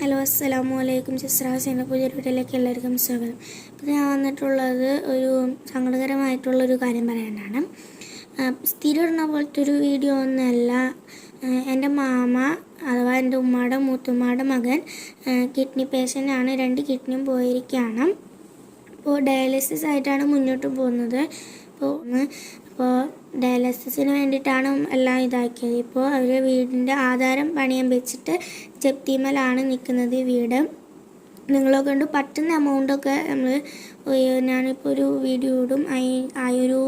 Hello അസ്സലാമു അലൈക്കും. ചിസ്രാസിന്റെ പുതിയൊരു വീട്ടിലേക്ക് എല്ലാവർക്കും സ്വാഗതം. ഇപ്പോൾ ഞാൻ വന്നിട്ടുള്ളത് ഒരു സങ്കടകരമായിട്ടുള്ളൊരു കാര്യം പറയാനാണ്. ആ, സ്ഥിരം പോലത്തെ ഒരു വീഡിയോ ഒന്നുമല്ല. എന്റെ മാമ അഥവാ എന്റെ ഉമ്മയുടെ മൂത്തുമ്മയുടെ മകൻ കിഡ്നി പേഷ്യന്റ് ആണ്. രണ്ട് കിഡ്നിയും പോയിരിക്കുകയാണ്. അപ്പോൾ ഡയാലിസിസ് ആയിട്ടാണ് മുന്നോട്ട് പോകുന്നത്. അപ്പോൾ അപ്പോൾ ഡയാലിസിസിന് വേണ്ടിയിട്ടാണ് എല്ലാം ഇതാക്കിയത്. ഇപ്പോൾ അവർ വീടിന്റെ ആധാരം പണിയാൻ വെച്ചിട്ട് ജപ്തിമലാണ് നിൽക്കുന്നത് വീട്. നിങ്ങളെ കൊണ്ട് പറ്റുന്ന എമൗണ്ടൊക്കെ നമ്മൾ ഞാനിപ്പോൾ ഒരു വീഡിയോ ഇടും ആ ഒരു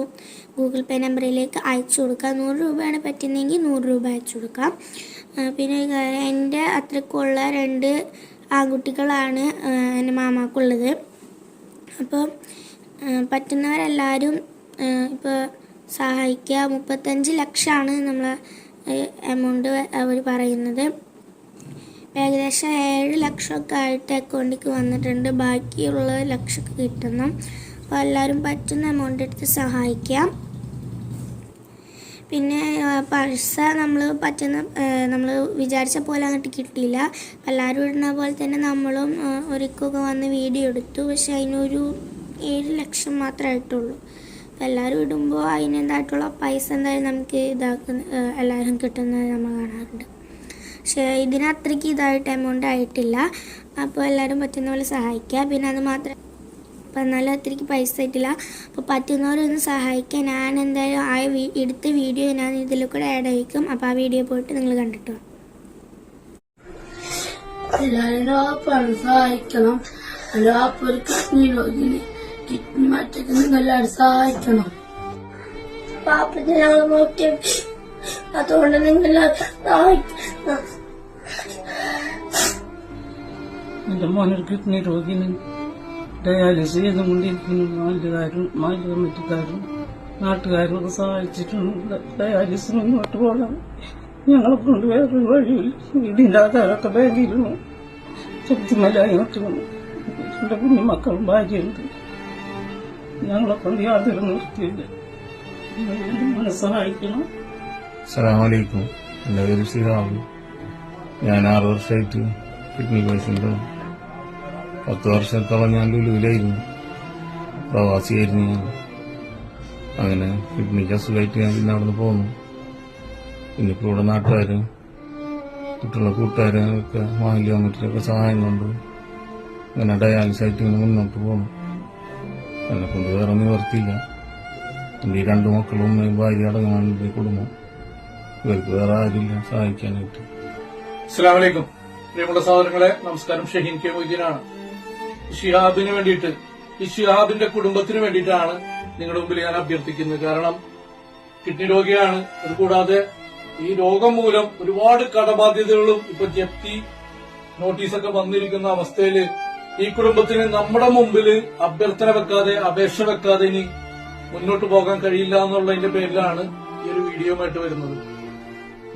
ഗൂഗിൾ പേ നമ്പറിലേക്ക് അയച്ചു കൊടുക്കാം. നൂറ് രൂപയാണ് പറ്റുന്നതെങ്കിൽ നൂറ് രൂപ അയച്ചു കൊടുക്കാം. പിന്നെ എന്റെ അത്രക്കുള്ള രണ്ട് ആൺകുട്ടികളാണ് എന്റെ മാമാക്കുള്ളത്. അപ്പോൾ പറ്റുന്നവരെല്ലാവരും ഇപ്പോൾ സഹായിക്കുക. മുപ്പത്തഞ്ച് ലക്ഷമാണ് നമ്മൾ എമൗണ്ട് അവർ പറയുന്നത്. ഏകദേശം ഏഴ് ലക്ഷമൊക്കെ ആയിട്ട് അക്കൗണ്ടിലേക്ക് വന്നിട്ടുണ്ട്. ബാക്കിയുള്ള ലക്ഷമൊക്കെ കിട്ടണം അപ്പോൾ എല്ലാവരും പറ്റുന്ന എമൗണ്ട് എടുത്ത് സഹായിക്കാം. പിന്നെ പൈസ നമ്മൾ പറ്റുന്ന നമ്മൾ വിചാരിച്ച പോലെ അങ്ങോട്ട് കിട്ടിയില്ല. എല്ലാവരും ഇടുന്ന പോലെ തന്നെ നമ്മളും ഒരിക്കൊക്കെ വന്ന് വീഡിയോ എടുത്തു. പക്ഷെ അതിനൊരു ഏഴ് ലക്ഷം മാത്രമേ ആയിട്ടുള്ളൂ. അപ്പോൾ എല്ലാവരും ഇടുമ്പോൾ അതിനെന്തായിട്ടുള്ള പൈസ എന്തായാലും നമുക്ക് ഇതാക്കുന്ന എല്ലാവരും കിട്ടുന്നത് നമ്മൾ കാണാറുണ്ട്. പക്ഷേ ഇതിന് അത്രയ്ക്ക് ഇതായിട്ട് എമൗണ്ട് ആയിട്ടില്ല. അപ്പോൾ എല്ലാവരും പറ്റുന്ന പോലെ സഹായിക്കുക പിന്നെ അത് മാത്രം അപ്പം എന്നാലും അത്രയ്ക്ക് പൈസ ആയിട്ടില്ല. അപ്പോൾ പറ്റുന്നവരൊന്ന് സഹായിക്കാൻ ഞാൻ എന്തായാലും ആ എടുത്ത വീഡിയോ ഞാൻ ഇതിൽ കൂടെ ആഡ് ആയിരിക്കും. അപ്പോൾ ആ വീഡിയോ പോയിട്ട് നിങ്ങൾ കണ്ടിട്ടോ. എല്ലാവരും സഹായിക്കണം. അല്ല ആപ്പ് ഒരു കിഡ്നി മാറ്റത്തിന് നിങ്ങൾ എല്ലാവരും സഹായിക്കണം നോക്കി അതുകൊണ്ട് നിങ്ങൾ എന്റെ മോനൊരു കിഡ്നി രോഗിന് ഡയാലിസ് ചെയ്തുകൊണ്ടിരിക്കുന്നു നാട്ടുകാരും മാലി കമ്മിറ്റിക്കാരും നാട്ടുകാരും ഒക്കെ സഹായിച്ചിട്ടുണ്ട്. ഡയാലിസ് മുന്നോട്ട് പോകണം. ഞങ്ങളെ കൊണ്ട് വേറൊരു വഴിയില്ല. വീടിന്റെ ആധാരമൊക്കെ ബാഗിരുന്നു ശക്തിമലായി നിൽക്കുന്നു. എന്റെ കുഞ്ഞുമക്കളും ഭാര്യയുണ്ട്. ഞങ്ങളെ അസ്സലാമലൈക്കും. എന്റെ പേര് ശ്രീറാമു ഞാൻ ആറ് വർഷമായിട്ട് കിഡ്നി പേഷ്യന്റാണ് പത്ത് വർഷത്തോളം ഞാൻ ലുലുവിലായിരുന്നു. പ്രവാസിയായിരുന്നു ഞാൻ. അങ്ങനെ കിഡ്നിക്ക് അസുഖമായിട്ട് ഞാൻ പിന്നെ അവിടുന്ന് പോന്നു. പിന്നെ ഇപ്പോൾ ഇവിടെ നാട്ടുകാരും മറ്റുള്ള കൂട്ടുകാരും ഒക്കെ മാഹിലി കമ്മിറ്റിയിലൊക്കെ സഹായം കൊണ്ട് അങ്ങനെ ഡയാലിസ് ആയിട്ട് ഇങ്ങനെ മുന്നോട്ട് പോന്നു. എന്നെ കൊണ്ട് വേറെ നിവർത്തിയില്ല. എന്റെ ഈ രണ്ടു മക്കളും ഭാര്യ അടങ്ങാണ് എന്റെ കുടുംബം. ഇവർക്ക് വേറെ ആരില്ല സഹായിക്കാനായിട്ട്. അസ്സലാമലൈക്കും. പ്രിയമുള്ള സഹോദരങ്ങളെ നമസ്കാരം. ഷഹീൻ കെ മൊയ്തീനാണ്. ഷിഹാബിന് വേണ്ടിയിട്ട് ഈ ഷിഹാബിന്റെ കുടുംബത്തിന് വേണ്ടിയിട്ടാണ് നിങ്ങളുടെ മുമ്പിൽ ഞാൻ അഭ്യർത്ഥിക്കുന്നത്. കാരണം കിഡ്നി രോഗിയാണ്. അതുകൂടാതെ ഈ രോഗം മൂലം ഒരുപാട് കടബാധ്യതകളും ഇപ്പൊ ജപ്തി നോട്ടീസൊക്കെ വന്നിരിക്കുന്ന അവസ്ഥയിൽ ഈ കുടുംബത്തിന് നമ്മുടെ മുമ്പിൽ അഭ്യർത്ഥന വെക്കാതെ അപേക്ഷ വെക്കാതെ ഇനി മുന്നോട്ട് പോകാൻ കഴിയില്ല എന്നുള്ളതിന്റെ പേരിലാണ് ഈ ഒരു വീഡിയോയുമായിട്ട് വരുന്നത്.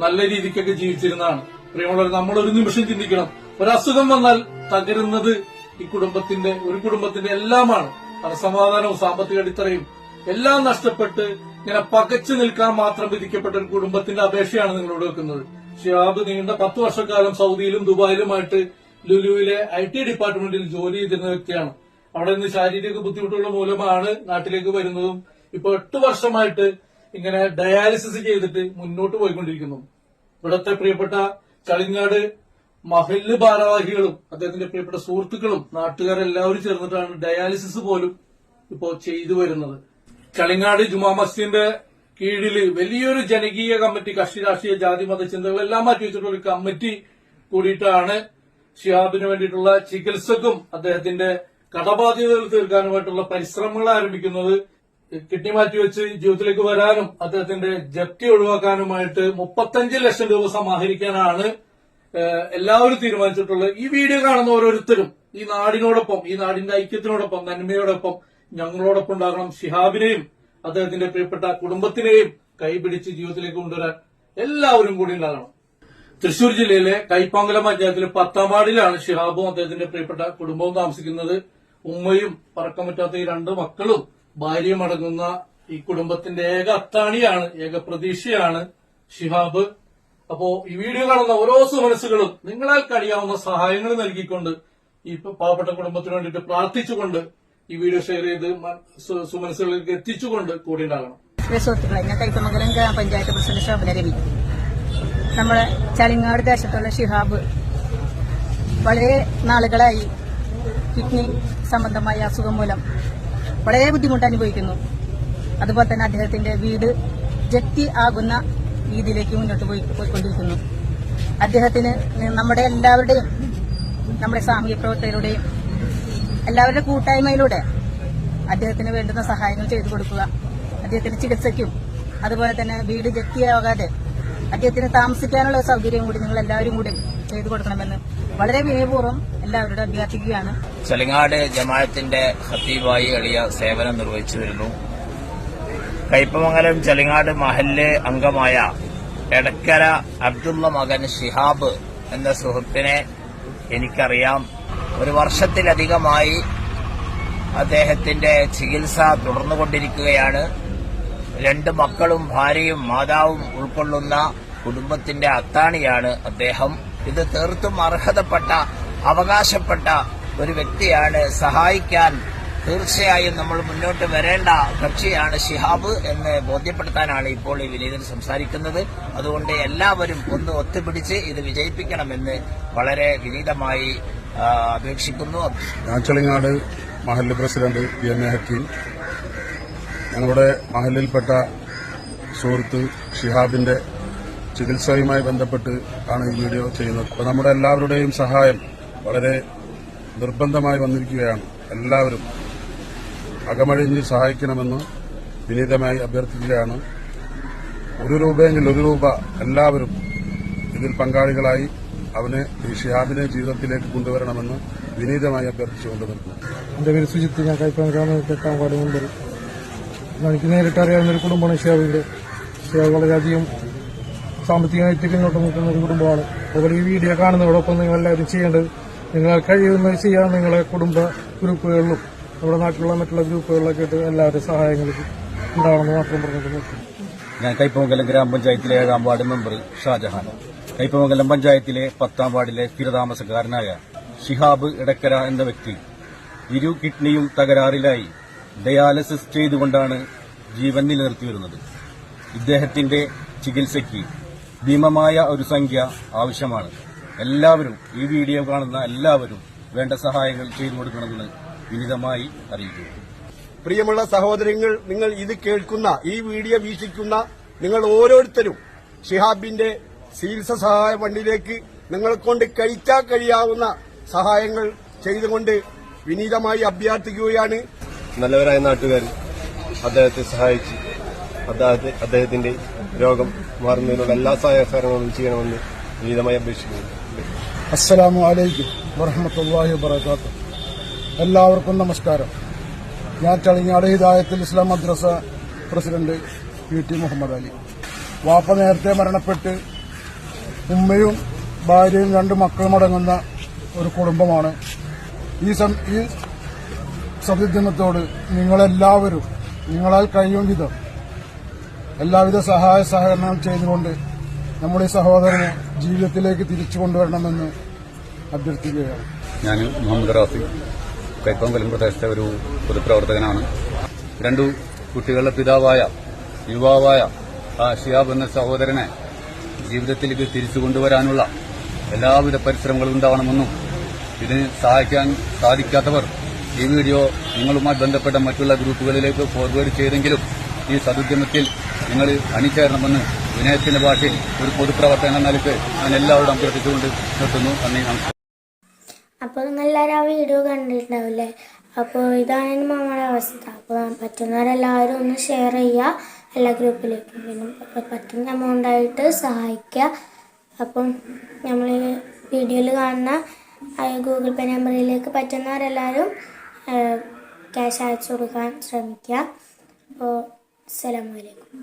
നല്ല രീതിക്കൊക്കെ ജീവിച്ചിരുന്നതാണ്. പ്രിയമുള്ളവർ നമ്മൾ ഒരു നിമിഷം ചിന്തിക്കണം. ഒരസുഖം വന്നാൽ തകരുന്നത് ഈ കുടുംബത്തിന്റെ ഒരു കുടുംബത്തിന്റെ എല്ലാമാണ്. മനസമാധാനവും സാമ്പത്തിക അടിത്തറയും എല്ലാം നഷ്ടപ്പെട്ട് ഇങ്ങനെ പകച്ചു നിൽക്കാൻ മാത്രം വിധിക്കപ്പെട്ട ഒരു കുടുംബത്തിന്റെ അപേക്ഷയാണ് നിങ്ങളോട് വെക്കുന്നത്. ഷിയാബ് നീണ്ട പത്ത് വർഷക്കാലം സൗദിയിലും ദുബായിലുമായിട്ട് ലുലുവിലെ ഐ ടി ഡിപ്പാർട്ട്മെന്റിൽ ജോലി ചെയ്തിരുന്ന വ്യക്തിയാണ്. അവിടെ നിന്ന് ശാരീരിക ബുദ്ധിമുട്ടുള്ള മൂലമാണ് നാട്ടിലേക്ക് വരുന്നതും ഇപ്പൊ എട്ട് വർഷമായിട്ട് ഇങ്ങനെ ഡയാലിസിസ് ചെയ്തിട്ട് മുന്നോട്ട് പോയിക്കൊണ്ടിരിക്കുന്നു. ഇവിടത്തെ പ്രിയപ്പെട്ട ചളിങ്ങാട് മഹല്ല് ഭാരവാഹികളും അദ്ദേഹത്തിന്റെ പ്രിയപ്പെട്ട സുഹൃത്തുക്കളും നാട്ടുകാരെല്ലാവരും ചേർന്നിട്ടാണ് ഡയാലിസിസ് പോലും ഇപ്പോ ചെയ്തു വരുന്നത്. ചളിങ്ങാട് ജുമാ മസ്ജിദിന്റെ കീഴിൽ വലിയൊരു ജനകീയ കമ്മിറ്റി കക്ഷി രാഷ്ട്രീയ ജാതി മത ചിന്തകളെല്ലാം മാറ്റി വെച്ചിട്ടുള്ള ഒരു കമ്മിറ്റി കൂടിയിട്ടാണ് ഷിഹാബിന് വേണ്ടിയിട്ടുള്ള ചികിത്സക്കും അദ്ദേഹത്തിന്റെ കടബാധ്യതകൾ തീർക്കാനുമായിട്ടുള്ള പരിശ്രമങ്ങൾ ആരംഭിക്കുന്നത് കിഡ്നി മാറ്റിവെച്ച് ജീവിതത്തിലേക്ക് വരാനും അദ്ദേഹത്തിന്റെ ജപ്തി ഒഴിവാക്കാനുമായിട്ട് മുപ്പത്തഞ്ച് ലക്ഷം രൂപ സമാഹരിക്കാനാണ് എല്ലാവരും തീരുമാനിച്ചിട്ടുള്ളത് ഈ വീഡിയോ കാണുന്ന ഓരോരുത്തരും ഈ നാടിനോടൊപ്പം ഈ നാടിന്റെ ഐക്യത്തിനോടൊപ്പം നന്മയോടൊപ്പം ഞങ്ങളോടൊപ്പം ഉണ്ടാകണം. ഷിഹാബിനെയും അദ്ദേഹത്തിന്റെ പ്രിയപ്പെട്ട കുടുംബത്തിനെയും കൈപിടിച്ച് ജീവിതത്തിലേക്ക് കൊണ്ടുവരാൻ എല്ലാവരും കൂടി ഉണ്ടാകണം. തൃശൂർ ജില്ലയിലെ കൈപ്പാങ്കലം പഞ്ചായത്തിലെ പത്താമാടിലാണ് ഷിഹാബും അദ്ദേഹത്തിന്റെ പ്രിയപ്പെട്ട കുടുംബവും താമസിക്കുന്നത്. ഉമ്മയും പറക്കാൻ പറ്റാത്ത ഈ രണ്ട് മക്കളും ഭാര്യയും അടങ്ങുന്ന ഈ കുടുംബത്തിന്റെ ഏക അത്താണിയാണ് ഏക പ്രതീക്ഷയാണ് ഷിഹാബ്. അപ്പോ ഈ വീഡിയോ കാണുന്ന ഓരോ സുമനസ്സുകളും നിങ്ങളാൽ കഴിയാവുന്ന സഹായങ്ങൾ നൽകിക്കൊണ്ട് ഈ പാവപ്പെട്ട കുടുംബത്തിന് വേണ്ടിയിട്ട് പ്രാർത്ഥിച്ചുകൊണ്ട് ഈ വീഡിയോ ഷെയർ ചെയ്ത് സുമനസ്സുകളിലേക്ക് എത്തിച്ചുകൊണ്ട് കൂടി ഉണ്ടാകണം. ഞാൻ കൈത്തമംഗലം ഗ്രാമപഞ്ചായത്ത് പ്രസിഡന്റ് ശോഭന രവി. നമ്മുടെ ചളിങ്ങാട് ദേശത്തുള്ള ഷിഹാബ് വളരെ നാളുകളായി കിഡ്നി സംബന്ധമായ അസുഖം മൂലം വളരെ ബുദ്ധിമുട്ട് അനുഭവിക്കുന്നു. അതുപോലെ തന്നെ അദ്ദേഹത്തിന്റെ വീട് ജപ്തി ആകുന്ന രീതിയിലേക്ക് മുന്നോട്ട് പോയി പോയിക്കൊണ്ടിരിക്കുന്നു. അദ്ദേഹത്തിന് നമ്മുടെ എല്ലാവരുടെയും നമ്മുടെ സാമൂഹ്യ പ്രവർത്തകരുടെയും എല്ലാവരുടെ കൂട്ടായ്മയിലൂടെ അദ്ദേഹത്തിന് വേണ്ടുന്ന സഹായങ്ങൾ ചെയ്തു കൊടുക്കുക അദ്ദേഹത്തിന് ചികിത്സയ്ക്കും അതുപോലെ തന്നെ വീട് ജപ്തിയാകാതെ അദ്ദേഹത്തിന് താമസിക്കാനുള്ള സൗകര്യം കൂടി നിങ്ങൾ എല്ലാവരും കൂടി ചെയ്തു കൊടുക്കണമെന്ന് വളരെ വിനയപൂർവം എല്ലാവരോടും അഭ്യർത്ഥിക്കുകയാണ്. ചെലങ്ങാട് ജമാഅത്തിന്റെ ഹത്തീബായി എളിയ സേവനം നിർവഹിച്ചു വരുന്നു. കയ്പമംഗലം ചെലങ്ങാട് മഹല്ല് അംഗമായ എടക്കര അബ്ദുള്ള മകൻ ഷിഹാബ് എന്ന സുഹൃത്തിനെ എനിക്കറിയാം. ഒരു വർഷത്തിലധികമായി അദ്ദേഹത്തിന്റെ ചികിത്സ തുടർന്നുകൊണ്ടിരിക്കുകയാണ്. രണ്ട് മക്കളും ഭാര്യയും മാതാവും ഉൾക്കൊള്ളുന്ന കുടുംബത്തിന്റെ അത്താണിയാണ് അദ്ദേഹം. ഇത് തീർത്തും അർഹതപ്പെട്ട അവകാശപ്പെട്ട ഒരു വ്യക്തിയാണ്. സഹായിക്കാൻ തീർച്ചയായും നമ്മൾ മുന്നോട്ട് വരേണ്ട കക്ഷിയാണ് ഷിഹാബ് എന്ന് ബോധ്യപ്പെടുത്താനാണ് ഇപ്പോൾ ഈ വിനീതൻ സംസാരിക്കുന്നത്. അതുകൊണ്ട് എല്ലാവരും ഒന്ന് ഒത്തുപിടിച്ച് ഇത് വിജയിപ്പിക്കണമെന്ന് വളരെ വിനീതമായി അപേക്ഷിക്കുന്നു. ഞാൻ ചെളിങ്ങാട് മഹല്ല് president P M A Hakeem. ഞങ്ങളുടെ മഹലിൽപ്പെട്ട സുഹൃത്ത് ഷിഹാബിന്റെ ചികിത്സയുമായി ബന്ധപ്പെട്ട് ആണ് ഈ വീഡിയോ ചെയ്യുന്നത്. അപ്പോൾ നമ്മുടെ എല്ലാവരുടെയും സഹായം വളരെ നിർബന്ധമായി വന്നിരിക്കുകയാണ്. എല്ലാവരും അകമഴിഞ്ഞ് സഹായിക്കണമെന്ന് വിനീതമായി അഭ്യർത്ഥിക്കുകയാണ്. ഒരു രൂപയെങ്കിൽ ഒരു രൂപ എല്ലാവരും ഇതിൽ പങ്കാളികളായി അവനെ ഈ ഷിഹാബിനെ ജീവിതത്തിലേക്ക് കൊണ്ടുവരണമെന്ന് വിനീതമായി അഭ്യർത്ഥിച്ചുകൊണ്ട് നിർത്തുന്നു എന്റെ പേര് സുജിത്ത്. ഞാൻ കൈപ്പാൻ പാടുന്നുണ്ട് വാർഡ് മെമ്പർ എനിക്ക് നേരിട്ട് അറിയാവുന്ന ഒരു കുടുംബമാണ് ഷിയാബിന്റെ ഷിയാബ് വളരെയധികം സാമ്പത്തികമായിട്ട് പിന്നോട്ട് നിൽക്കുന്ന ഒരു കുടുംബമാണ്. അതുപോലെ ഈ വീഡിയോ കാണുന്നതോടൊപ്പം നിങ്ങൾ എല്ലാവരും ചെയ്യേണ്ടത് നിങ്ങൾ കഴിയുന്ന ചെയ്യാൻ നിങ്ങളെ കുടുംബ ഗ്രൂപ്പുകളിലും നമ്മുടെ നാട്ടിലുള്ള മറ്റുള്ള ഗ്രൂപ്പുകളിലൊക്കെ ആയിട്ട് എല്ലാവരും സഹായങ്ങൾക്ക് ഉണ്ടാവണമെന്ന് മാത്രം പറഞ്ഞിട്ട് ഞാൻ കൈപ്പമംഗലം ഗ്രാമപഞ്ചായത്തിലെ ഏഴാം വാർഡ് മെമ്പർ ഷാജഹാൻ കൈപ്പമംഗലം പഞ്ചായത്തിലെ പത്താം വാർഡിലെ സ്ഥിരതാമസക്കാരനായ ഷിഹാബ് ഇടക്കര എന്ന വ്യക്തി ഇരു കിഡ്നിയും തകരാറിലായി ഡയാലിസിസ് ചെയ്തുകൊണ്ടാണ് ജീവൻ നിലനിർത്തി വരുന്നത് ഇദ്ദേഹത്തിന്റെ ചികിത്സയ്ക്ക് ഭീമമായ ഒരു സംഖ്യ ആവശ്യമാണ്. എല്ലാവരും ഈ വീഡിയോ കാണുന്ന എല്ലാവരും വേണ്ട സഹായങ്ങൾ ചെയ്തു കൊടുക്കണമെന്ന് വിനിതമായി അറിയിക്കുന്നു. പ്രിയമുള്ള സഹോദരങ്ങൾ നിങ്ങൾ ഇത് കേൾക്കുന്ന ഈ വീഡിയോ വീക്ഷിക്കുന്ന നിങ്ങൾ ഓരോരുത്തരും ഷിഹാബിന്റെ ചികിത്സ സഹായ ഫണ്ടിലേക്ക് നിങ്ങളെ കൊണ്ട് കഴിച്ചാൽ കഴിയാവുന്ന സഹായങ്ങൾ ചെയ്തുകൊണ്ട് വിനീതമായി അഭ്യർത്ഥിക്കുകയാണ്. നല്ലവരായ നാട്ടുകാർ അദ്ദേഹത്തെ സഹായിച്ച് അദ്ദേഹത്തെ അദ്ദേഹത്തിന്റെ രോഗം മാറുന്നതിനുള്ള എല്ലാ സഹായസഹകരണങ്ങളും ചെയ്യണമെന്ന് വിനീതമായി അപേക്ഷിക്കുന്നു. അസ്സലാമു അലൈക്കും വറഹമത്തല്ലാഹി വബർക്കാത്തു എല്ലാവർക്കും നമസ്കാരം. ഞാൻ Chalingad Hidayathul Islam Madrasa president P T Muhammad Ali. വാപ്പ നേരത്തെ മരണപ്പെട്ട് ഉമ്മയും ഭാര്യയും രണ്ട് മക്കളും അടങ്ങുന്ന ഒരു കുടുംബമാണ്. ഈ ഈ സത്യദിനത്തോട് നിങ്ങളെല്ലാവരും നിങ്ങളാൽ കഴിയും വിധം എല്ലാവിധ സഹായ സഹകരണം ചെയ്തുകൊണ്ട് നമ്മുടെ സഹോദരനെ ജീവിതത്തിലേക്ക് തിരിച്ചു കൊണ്ടുവരണമെന്ന് അഭ്യർത്ഥിക്കുകയാണ്. ഞാൻ മുഹമ്മദ് റാഫി കൈപ്പമംഗലം പ്രദേശത്തെ ഒരു പൊതുപ്രവർത്തകനാണ്. രണ്ടു കുട്ടികളുടെ പിതാവായ യുവാവായ ആ ഷിയാബ് എന്ന സഹോദരനെ ജീവിതത്തിലേക്ക് തിരിച്ചു കൊണ്ടുവരാനുള്ള എല്ലാവിധ പരിശ്രമങ്ങളും ഉണ്ടാവണമെന്നും ഇതിന് സഹായിക്കാൻ സാധിക്കാത്തവർ ഈ വീഡിയോ നിങ്ങളുമായി ബന്ധപ്പെട്ട മറ്റുള്ള ഗ്രൂപ്പുകളിലേക്ക് ഫോർവേഡ് ചെയ്തെങ്കിലും ഈ സതുദ്യമത്തിൽ നിങ്ങൾ അണിചേരണമെന്ന് വിനയത്തിന്റെ ഭാഷയിൽ ഒരു പൊതുപ്രവർത്തകൻ എന്ന നിലയ്ക്ക് ഞാൻ എല്ലാവരോടും അഭ്യർത്ഥിച്ചുകൊണ്ട് നിർത്തുന്നു. നന്ദി നമസ്കാരം. അപ്പോൾ നിങ്ങൾ എല്ലാവരും ആ വീഡിയോ കണ്ടിട്ടുണ്ടാവില്ലേ? അപ്പോൾ ഇതാണ് നമ്മുടെ അവസ്ഥ. അപ്പോൾ പറ്റുന്നവരെല്ലാവരും ഒന്ന് ഷെയർ ചെയ്യുക എല്ലാ ഗ്രൂപ്പിലേക്കും. പിന്നെ പറ്റുന്ന എമൗണ്ട് ആയിട്ട് സഹായിക്കുക. അപ്പം നമ്മൾ വീഡിയോയിൽ കാണുന്ന ഗൂഗിൾ പേ നമ്പറിലേക്ക് പറ്റുന്നവരെല്ലാവരും ക്യാഷ് അയച്ചു കൊടുക്കാൻ ശ്രമിക്കുക. അപ്പോൾ അസ്സലാമു അലൈക്കും